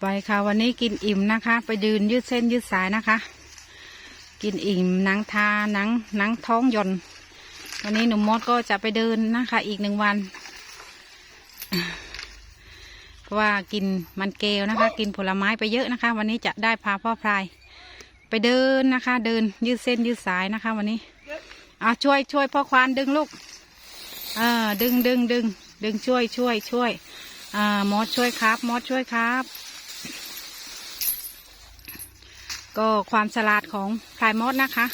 ไปค่ะ วันนี้กินอิ่มนะคะ ไปยืนยืดเส้นยืดสายนะคะ กินอิ่มนังทานังนังท้องย่นวันนี้หนุ่มมดก็จะไปเดินนะคะ อีกหนึ่งวันเพราะว่ากินมันเกลนะคะ กินผลไม้ไปเยอะนะคะ วันนี้จะได้พาพ่อพลายไปเดินนะคะ เดินยืดเส้นยืดสายนะคะ วันนี้เอาช่วยช่วยพ่อควานดึงลูกเออดึงดึงดึงดึงช่วยช่วยช่วยอ่ามอสช่วยครับ มอสช่วยครับ ก็ความฉลาดของพลายมดนะคะ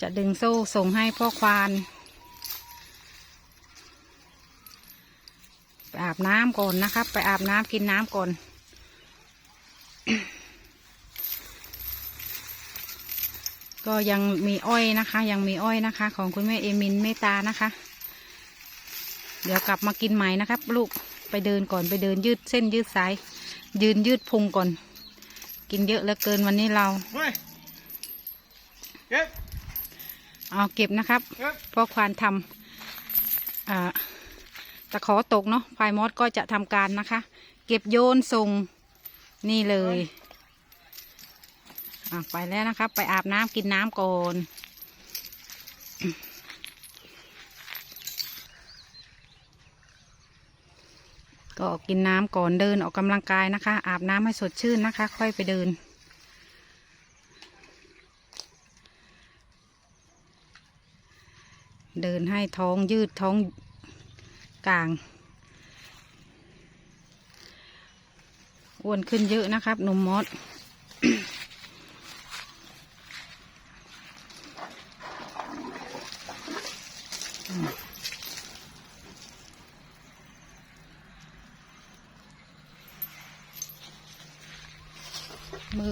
จะดึงโซ่ส่งให้พ่อควานไปอาบน้ำก่อนนะครับ ไปอาบน้ำกินน้ำก่อนก็ยังมีอ้อยนะคะ ยังมีอ้อยนะคะ ของคุณแม่เอมินเมตตานะคะ เดี๋ยวกลับมากินใหม่นะครับ ลูกไปเดินก่อนไปเดินยืดเส้นยืดสาย ยืนยืดพุงก่อน กินเยอะเหลือเกินวันนี้เราเฮ้ยเก็บเอาเก็บนะครับเก็บเพราะควานทำอ่าตะขอตกเนาะพายมอสก็จะทำการนะคะ เก็บโยนส่งนี่เลยอะไปแล้วนะครับ ไปอาบน้ำกินน้ำก่อน ก็กินน้ำก่อนเดินออกกำลังกายนะคะ อาบน้ำให้สดชื่นนะคะ ค่อยไปเดิน เดินให้ท้องยืดท้องกลางอ้วนขึ้นเยอะนะครับหนุ่มมด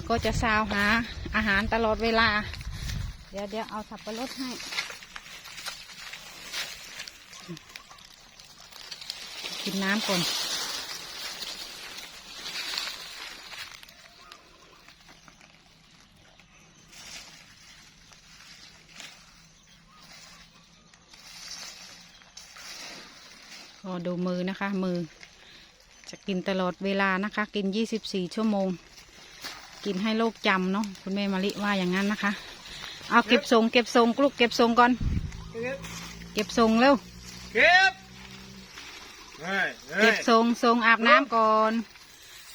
ก็จะซาวหาอาหารตลอดเวลา เดี๋ยวเดี๋ยวเอาสับปะรดให้ กินน้ำก่อนก็ดูมือนะคะ มือจะกินตลอดเวลานะคะ กิน 24 ชั่วโมง กินให้โลกจำเนาะคุณแม่มาลิว่าอย่างนั้นนะคะ เอาเก็บทรงเก็บทรงกลุกเก็บทรงก่อน เก็บเก็บทรงเร็วเก็บเฮ้ยเฮ้เก็ยบทรงทรงอาบน้ำก่อน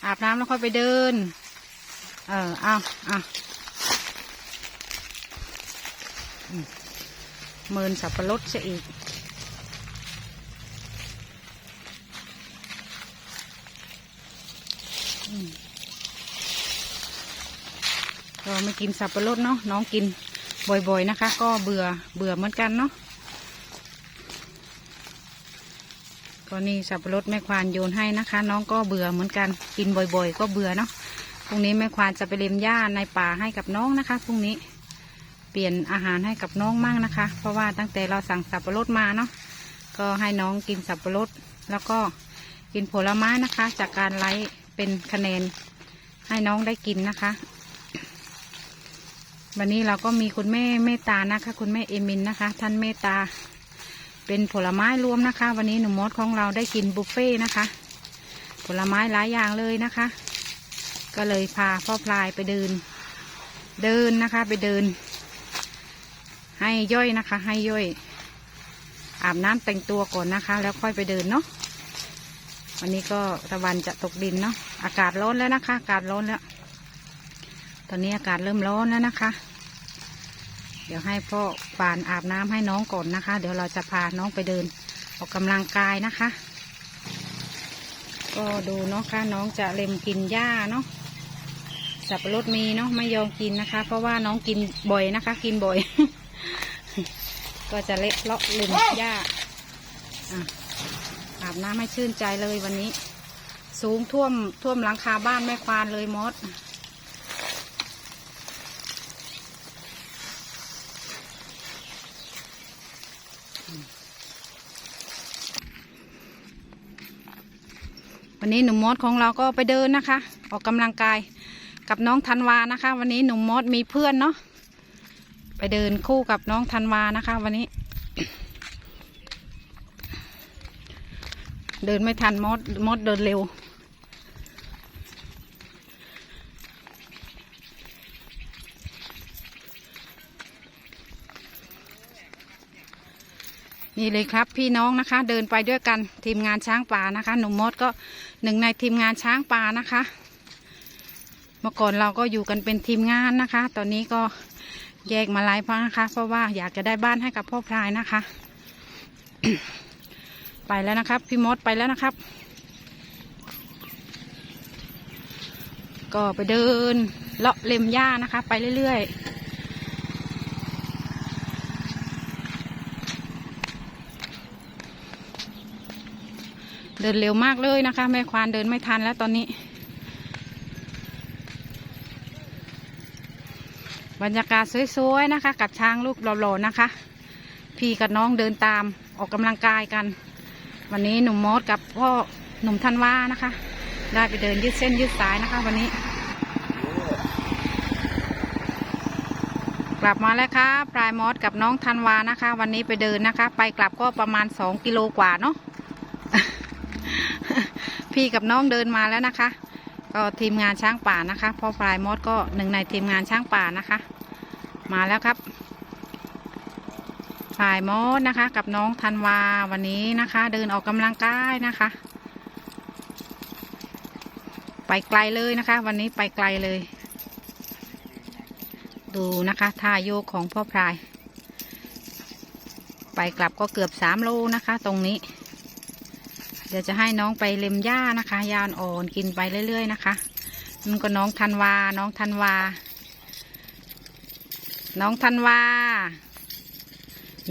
อาบน้ำแล้วค่อยไปเดิน เออเอาเอาอืมเมินสับปะรดซะอีก ก็ไม่กินสับปะรดเนาะน้องกินบ่อยๆนะคะ ก็เบื่อเบื่อเหมือนกันเนาะก็นี่สับปะรดแม่ควานโยนให้นะคะ น้องก็เบื่อเหมือนกันกินบ่อย ๆ ก็เบื่อเนาะพรุ่งนี้แม่ควานจะไปเล็มหญ้าในป่าให้กับน้องนะคะพรุ่งนี้เปลี่ยนอาหารให้กับน้องมั่งนะคะ เพราะว่าตั้งแต่เราสั่งสับปะรดมาเนาะก็ให้น้องกินสับปะรดแล้วก็กินผลไม้นะคะ จากการไลฟ์เป็นคะแนนให้น้องได้กินนะคะ วันนี้เราก็มีคุณแม่เมตตานะคะ คุณแม่เอมินนะคะ ท่านเมตตา เป็นผลไม้รวมนะคะ วันนี้หนุ่มมดของเราได้กินบุฟเฟ่นะคะ ผลไม้หลายอย่างเลยนะคะ ก็เลยพาพ่อพลายไปเดิน เดินนะคะ ไปเดิน ให้ย่อยนะคะ ให้ย่อย อาบน้ำแต่งตัวก่อนนะคะ แล้วค่อยไปเดินเนาะวันนี้ก็ตะวันจะตกดินเนาะอากาศร้อนแล้วนะคะ อากาศร้อนแล้ว อนนี้อากาศเริ่มร้อนแล้วนะคะ เดี๋ยวให้พ่อปานอาบน้ำให้น้องก่อนนะคะ เดี๋ยวเราจะพาน้องไปเดินออกกำลังกายนะคะ ก็ดูเนาะค่ะน้องจะเล็มกินหญ้าเนาะสับปะรดมีเนาะไม่ยอมกินนะคะ เพราะว่าน้องกินบ่อยนะคะ กินบ่อย ก็จะเละเลาะเล็มหญ้าอะอาบน้ำให้ชื่นใจเลยวันนี้ สูงท่วมท่วมหลังคาบ้านแม่ควานเลยมด วันนี้หนุ่มมดของเราก็ไปเดินนะคะ ออกกำลังกายกับน้องธันวานะคะ วันนี้หนุ่มมดมีเพื่อนเนาะไปเดินคู่กับน้องธันวานะคะ วันนี้ เดินไม่ทันมดมดเดินเร็ว นี่เลยครับพี่น้องนะคะ เดินไปด้วยกันทีมงานช้างป่านะคะ หนุ่มมดก็ หนึ่งในทีมงานช้างป่านะคะ เมื่อก่อนเราก็อยู่กันเป็นทีมงานนะคะ ตอนนี้ก็แยกมาหลายพักนะคะ เพราะว่าอยากจะได้บ้านให้กับพ่อพลายนะคะ ไปแล้วนะครับ พี่มดไปแล้วนะครับ ก็ไปเดินเลาะเล็มหญ้านะคะ ไปเรื่อยๆ เดินเร็วมากเลยนะคะ แม่ควานเดินไม่ทันแล้วตอนนี้ บรรยากาศสวยๆนะคะ กับช้างลูกหล่อๆนะคะ พี่กับน้องเดินตามออกกำลังกายกัน วันนี้หนุ่มมดกับพ่อหนุ่มธันวานะคะ ได้ไปเดินยืดเส้นยืดสายนะคะ วันนี้ กลับมาแล้วค่ะพลายมอสกับน้องธันวานะคะ วันนี้ไปเดินนะคะ ไปกลับก็ประมาณสองกิโลกว่าเนาะ พี่กับน้องเดินมาแล้วนะคะ ก็ทีมงานช้างป่านะคะพ่อพลายมอสก็หนึ่งในทีมงานช้างป่านะคะ มาแล้วครับพลายมอสนะคะ กับน้องธันวาวันนี้นะคะ เดินออกกำลังกายนะคะ ไปไกลเลยนะคะ วันนี้ไปไกลเลย ดูนะคะท่าโยกของพ่อพลาย ไปกลับก็เกือบสามโลนะคะ ตรงนี้ ดี๋ยวจะให้น้องไปเล็มหญ้านะคะยาอ่อนกินไปเรื่อย ๆ นะคะนั่นก็น้องธันวา น้องธันวา น้องธันวา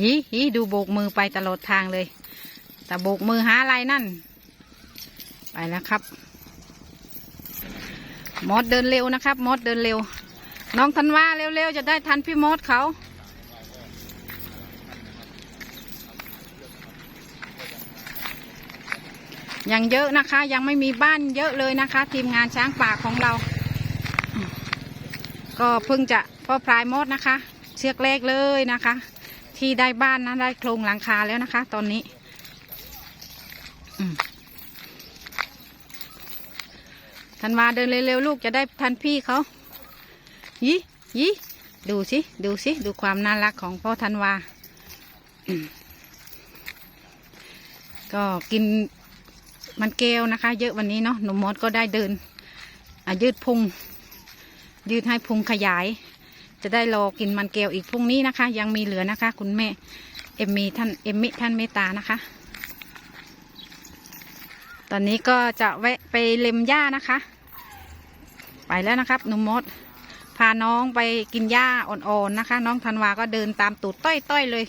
ยียีดูโบกมือไปตลอดทางเลย แต่โบกมือหาอะไรนั่น ไปแล้วครับ มอดเดินเร็วนะครับ มอดเดินเร็ว น้องธันวาเร็วๆจะได้ทันพี่มอดเขา ยังเยอะนะคะ ยังไม่มีบ้านเยอะเลยนะคะ ทีมงานช้างป่าของเรา ก็เพิ่งจะพ่อพลายมดนะคะ เชือกแรกเลยนะคะ ที่ได้บ้านนะได้โครงหลังคาแล้วนะคะ ตอนนี้ธันวาเดินเร็วๆลูกจะได้ทันพี่เขายี่ยี่ดูสิ ดูสิ ดูความน่ารักของพ่อธันวา ก็กิน มันเกลนะคะ เยอะวันนี้เนาะหนุ่มมดก็ได้เดินยืดพุง ยืดให้พุงขยาย จะได้รอกินมันเกลอีกพรุ่งนี้นะคะ ยังมีเหลือนะคะ คุณแม่เอ็มมี่ท่านเอ็มมิท่านเมตตานะคะ ตอนนี้ก็จะแวะไปเล็มหญ้านะคะ ไปแล้วนะครับหนุ่มมดพาน้องไปกินหญ้าอ่อนๆนะคะ น้องธันวาก็เดินตามตูดต้อยๆเลย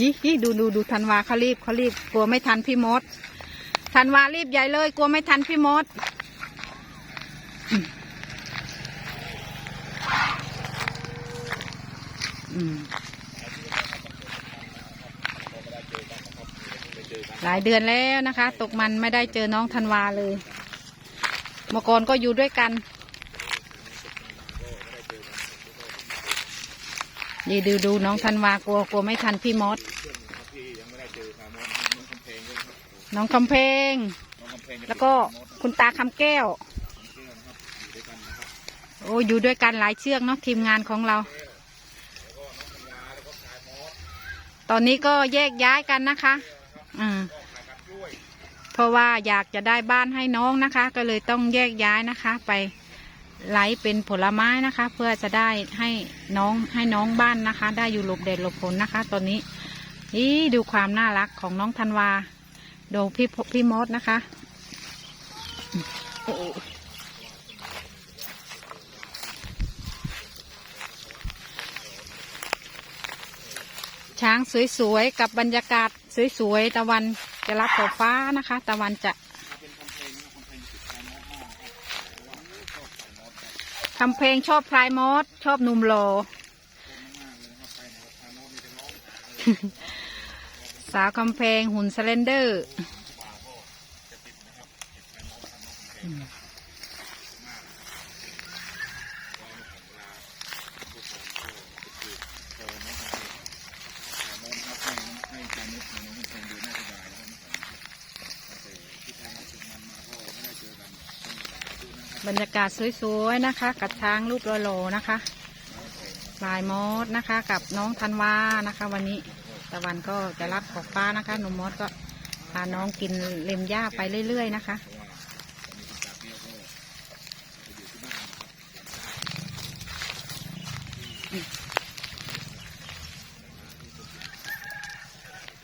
ยี่ยี่ดูดูดูธันวาเขารีบเขารีบกลัวไม่ทันพี่มดธันวารีบใหญ่เลย กลัวไม่ทันพี่มดหลายเดือนแล้วนะคะ ตกมันไม่ได้เจอน้องธันวาเลยเมื่อก่อนก็อยู่ด้วยกัน นี่ดูดูน้องธันวากลัวกลัวไม่ทันพี่มดที่ยังไม่ได้เจอครับมดน้องคำเพลงน้องคำเพลง แล้วก็คุณตาคำแก้วอยู่ด้วยกันนะครับโอ้อยู่ด้วยกันหลายเชือกเนาะทีมงานของเรา ตอนนี้ก็แยกย้ายกันนะคะอ่าเพราะว่าอยากจะได้บ้านให้น้องนะคะ ก็เลยต้องแยกย้ายนะคะไป ไลฟ์เป็นผลไม้นะคะ เพื่อจะได้ให้น้องให้น้องบ้านนะคะ ได้อยู่หลบแดดหลบฝนนะคะ ตอนนี้นี่ดูความน่ารักของน้องธันวาดูพี่พี่มดนะคะโอ้ช้างสวยๆกับบรรยากาศสวยๆตะวันจะรับขอบฟ้านะคะ ตะวันจะ ทำเพลงชอบพลายมอสชอบหนุ่มโลสาวคำเพลงหุ่นสเลนเดอร์ กาศสวยๆนะคะ กับช้างรูปโลโลนะคะลายมดนะคะ กับน้องธันวานะคะ วันนี้ตะวันก็จะรับขอบฟ้านะคะหนุ่มมดก็พาน้องกินเล็มหญ้าไปเรื่อย ๆ นะคะ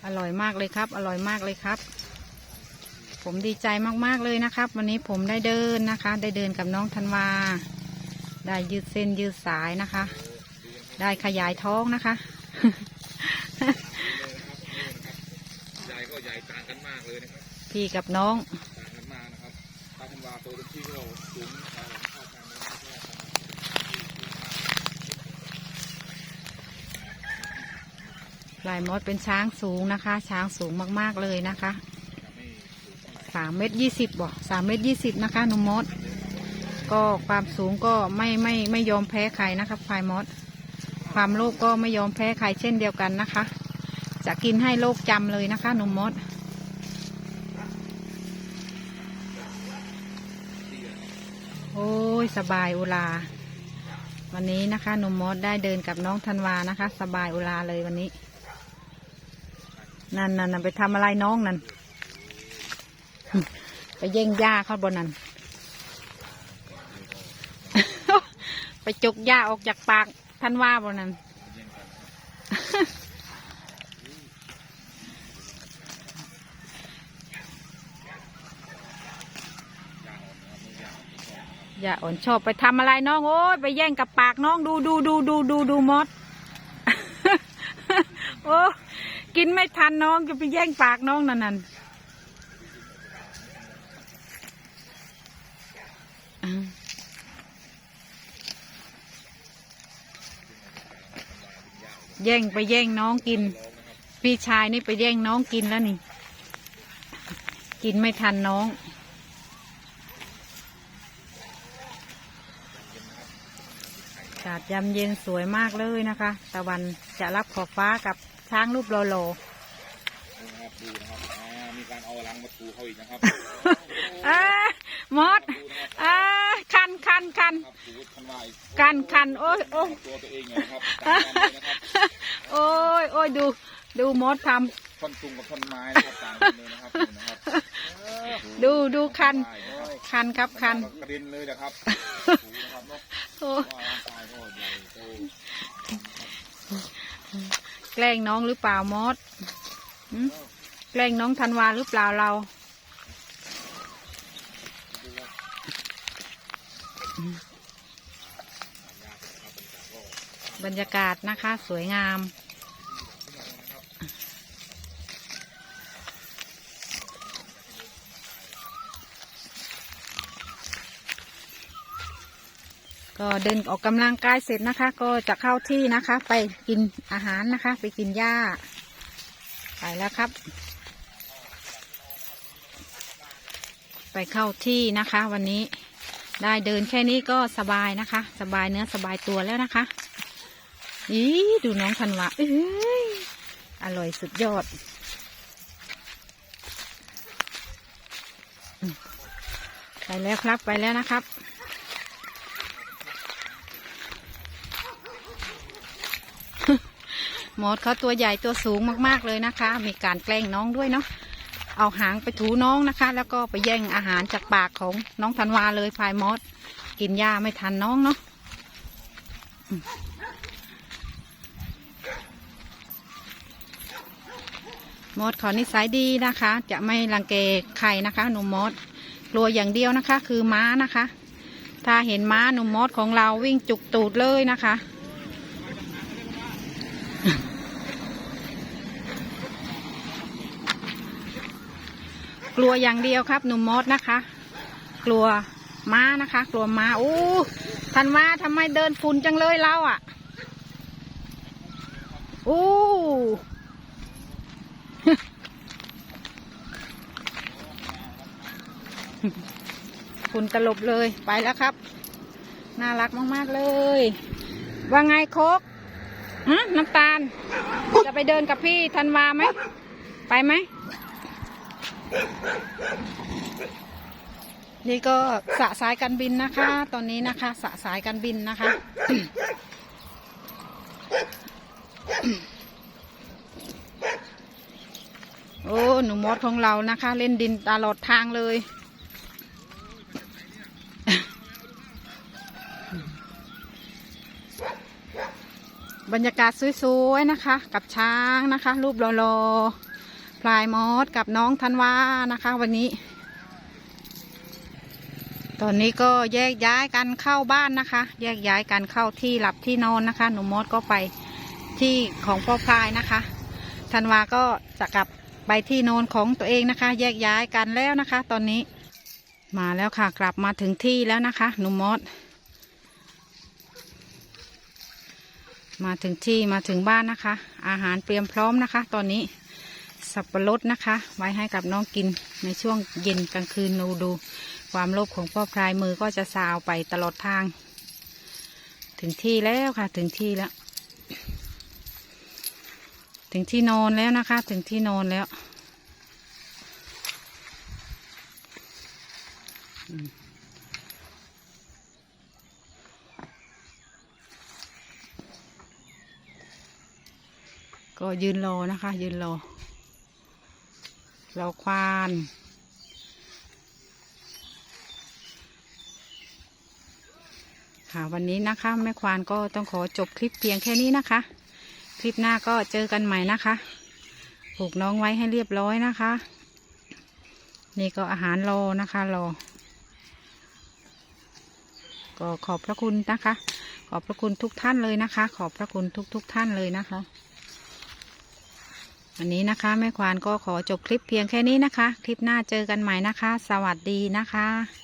อร่อยมากเลยครับ อร่อยมากเลยครับ ผมดีใจมากๆเลยนะครับ วันนี้ผมได้เดินนะคะ ได้เดินกับน้องธันวา ได้ยืดเส้นยืดสายนะคะ ได้ขยายท้องนะคะ ใหญ่ก็ใหญ่ต่างกันมากเลยนะครับ พี่กับน้องต่างกันมากนะครับตาพันวาโตเต็มที่ก็สูงเท่าเท่ากันเลยนะครับลายมดเป็นช้างสูงนะคะ ช้างสูงมากๆเลยนะคะ สามเมตรยี่สิบบ่สามเมตรยี่สิบนะคะหนุ่มมด ก็ความสูงก็ไม่ไม่ไม่ยอมแพ้ใครนะคะพายมด ความโลภก็ไม่ยอมแพ้ใครเช่นเดียวกันนะคะ จะกินให้โลกจำเลยนะคะหนุ่มมดโอ้ยสบายอุลา วันนี้นะคะหนุ่มมดได้เดินกับน้องธันวานะคะ สบายอุลาเลยวันนี้ นั่นนั่นไปทำอะไรน้องนั่น แย่งหญ้าเขาบนนั้น ไปจกหญ้าออกจากปากท่านว่าบนนั้น อย่าอ่อนชอบไปทำอะไรน้องโอ้ยไปแย่งกับปากน้องดูดูดูดูดูดูมด โอ้กินไม่ทันน้องจะไปแย่งปากน้องนั่นนั่น แย่งไปแย่งน้องกิน พี่ชายนี่ไปแย่งน้องกินแล้วนี่ กินไม่ทันน้องอากาศยามเย็นสวยมากเลยนะคะ ตะวันจะรับขอบฟ้ากับช้างรูปโลโลดูนะครับดูนะครับอ่ามีการเอาหลังมาถูเขาอีกนะครับเอ้ยมด ดูนะครับ เอ้ย คันคันครับถูพันวาอีกคันคันโอ้ยโอ้ยตัวตัวเองเลยนะครับตางกันเลยนะครับโอ้ยโอ้ยดูดูมดทท่อนตุงกับท่อนไม้นะครับต่างกันเลยนะครับดูนะครับดูดูคันโอ้ยคันครับคัน กระเด็นเลยนะครับถูนะครับเนาะโอ้ว่าร่างกายก็ใหญ่โตแกล้งน้องหรือเปล่ามดหึแกล้งน้องธันวาหรือเปล่าเรา บรรยากาศนะคะ สวยงาม ก็เดินออกกำลังกายเสร็จนะคะ ก็จะเข้าที่นะคะ ไปกินอาหารนะคะ ไปกินหญ้า ไปแล้วครับ ไปเข้าที่นะคะวันนี้ ได้เดินแค่นี้ก็สบายนะคะ สบายเนื้อสบายตัวแล้วนะคะ อีดูน้องธันวาเอ้ยอร่อยสุดยอด ไปแล้วครับไปแล้วนะครับ หมดเขาตัวใหญ่ตัวสูงมากๆเลยนะคะ มีการแกล้งน้องด้วยเนาะ เอาหางไปถูน้องนะคะ แล้วก็ไปแย่งอาหารจากปากของน้องธันวาเลยพายมอดกินหญ้าไม่ทันน้องเนาะมมดขอนิสัยดีนะคะ จะไม่รังเกใครนะคะหนุ่มมอดกลัวอย่างเดียวนะคะ คือม้านะคะ ถ้าเห็นม้าหนุ่มมอดของเราวิ่งจุกตูดเลยนะคะ กลัวอย่างเดียวครับ หนุ่มมดนะคะ กลัวม้านะคะ กลัวม้าอู้ทันว่าทำไมเดินฝุ่นจังเลยเราอะอู้ฝุ่นตลบเลยไปแล้วครับ น่ารักมากๆเลย ว่าไงโคกฮะน้ำตาล จะไปเดินกับพี่ธันวาไหม ไปไหม นี่ก็สะสายการบินนะคะ ตอนนี้นะคะสะสายการบินนะคะ โอ้หนูมดของเรานะคะ เล่นดินตลอดทางเลยบรรยากาศสวยๆนะคะ กับช้างนะคะ รูปรอๆ พลายมอสกับน้องธันวานะคะ วันนี้ ตอนนี้ก็แยกย้ายกันเข้าบ้านนะคะ แยกย้ายกันเข้าที่หลับที่นอนนะคะ หนูมดก็ไปที่ของพ่อพลายนะคะธันวาก็จะกลับไปที่นอนของตัวเองนะคะ แยกย้ายกันแล้วนะคะ ตอนนี้มาแล้วค่ะ กลับมาถึงที่แล้วนะคะ หนูมดมาถึงที่มาถึงบ้านนะคะ อาหารเตรียมพร้อมนะคะ ตอนนี้ สับปะรดนะคะ ไว้ให้กับน้องกินในช่วงเย็นกลางคืนดูดู ความโลภของพ่อพลายมือก็จะสาวไปตลอดทาง ถึงที่แล้วค่ะ ถึงที่แล้ว ถึงที่นอนแล้วนะคะ ถึงที่นอนแล้วก็ยืนรอนะคะ ยืนรอ เรอควานค่ะวันนี้นะคะแม่ควานก็ต้องขอจบคลิปเพียงแค่นี้นะคะ คลิปหน้าก็เจอกันใหม่นะคะผูกน้องไว้ให้เรียบร้อยนะคะ นี่ก็อาหารรอนะคะรอก็ขอบพระคุณนะคะ ขอบพระคุณทุกท่านเลยนะคะ ขอบพระคุณทุกทุกท่านเลยนะคะ วันนี้นะคะ แม่ควานก็ขอจบคลิปเพียงแค่นี้นะคะ คลิปหน้าเจอกันใหม่นะคะ สวัสดีนะคะ